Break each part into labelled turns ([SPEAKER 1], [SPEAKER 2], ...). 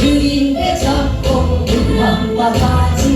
[SPEAKER 1] 그림에 잡고 눈 한번 봐주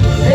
[SPEAKER 1] Hey.